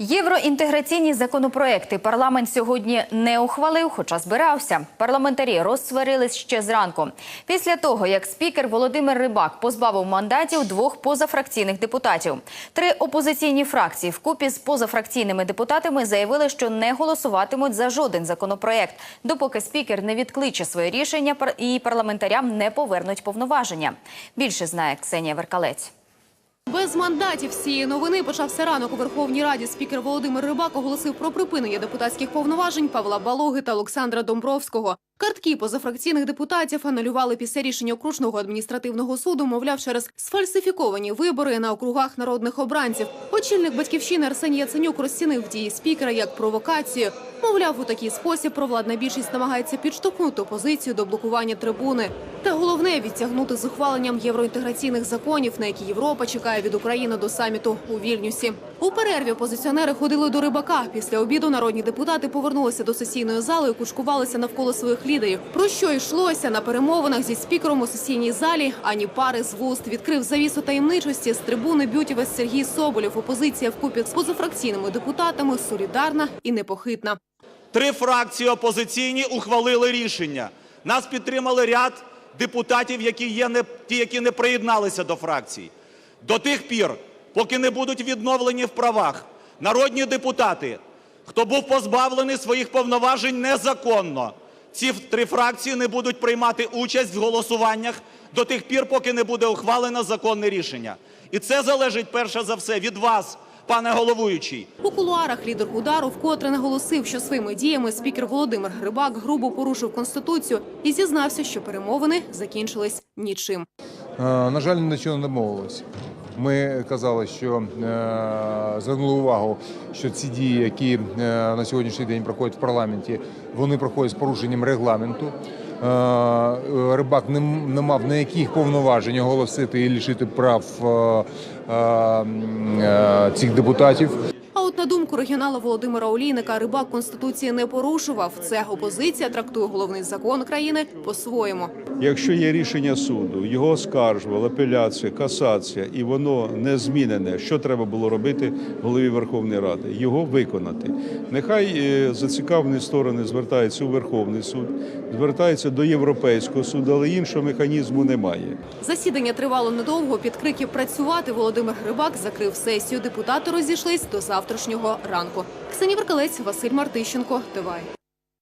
Євроінтеграційні законопроекти парламент сьогодні не ухвалив, хоча збирався. Парламентарі розсварились ще зранку. Після того, як спікер Володимир Рибак позбавив мандатів двох позафракційних депутатів. Три опозиційні фракції вкупі з позафракційними депутатами заявили, що не голосуватимуть за жоден законопроект, допоки спікер не відкличе своє рішення і парламентарям не повернуть повноваження. Більше знає Ксенія Веркалець. Без мандатів цієї новини почався ранок у Верховній Раді. Спікер Володимир Рибак оголосив про припинення депутатських повноважень Павла Балоги та Олександра Домбровського. Картки позафракційних депутатів анулювали після рішення окружного адміністративного суду, мовляв, через сфальсифіковані вибори на округах народних обранців. Очільник батьківщини Арсеній Яценюк розцінив дії спікера як провокацію. Мовляв, у такий спосіб провладна більшість намагається підштовхнути опозицію до блокування трибуни. Та головне відтягнути з ухваленням євроінтеграційних законів, на які Європа чекає від України до саміту у Вільнюсі. У перерві опозиціонери ходили до рибака. Після обіду народні депутати повернулися до сесійної зали і кучкувалися навколо своїх лідерів. Про що йшлося на перемовинах зі спікером у сесійній залі? Ані пари з вуст відкрив завісу таємничості. З трибуни б'ютівець Сергій Соболєв. Опозиція вкупі з позафракційними депутатами солідарна і непохитна. Три фракції опозиційні ухвалили рішення. Нас підтримали ряд депутатів, які є не ті, які не приєдналися до фракцій. До тих пір, поки не будуть відновлені в правах народні депутати, хто був позбавлений своїх повноважень незаконно, ці три фракції не будуть приймати участь в голосуваннях до тих пір, поки не буде ухвалено законне рішення. І це залежить перше за все від вас, пане головуючий. У кулуарах лідер удару вкотре наголосив, що своїми діями спікер Володимир Грибак грубо порушив конституцію і зізнався, що перемовини закінчились нічим. Е, На жаль, ні до чого не домовилися. Ми казали, що е, звернули увагу, що ці дії, які е, на сьогоднішній день проходять в парламенті, вони проходять з порушенням регламенту. Е, Рибак не, мав ніяких повноважень оголосити і лишити прав цих депутатів. А от на думку регіонала Володимира Олійника, Рибак конституції не порушував. Це опозиція трактує головний закон країни по-своєму. Якщо є рішення суду, його оскаржували, апеляція, касація, і воно не змінене, що треба було робити голові Верховної Ради? Його виконати. Нехай е, зацікавлені сторони звертаються у Верховний суд, звертаються до Європейського суду, але іншого механізму немає. Засідання тривало недовго. Під крики працювати Володимир Грибак закрив сесію. Депутати розійшлись до завтрашнього ранку. Ксенія Веркалець, Василь Мартищенко, ТВАЙ.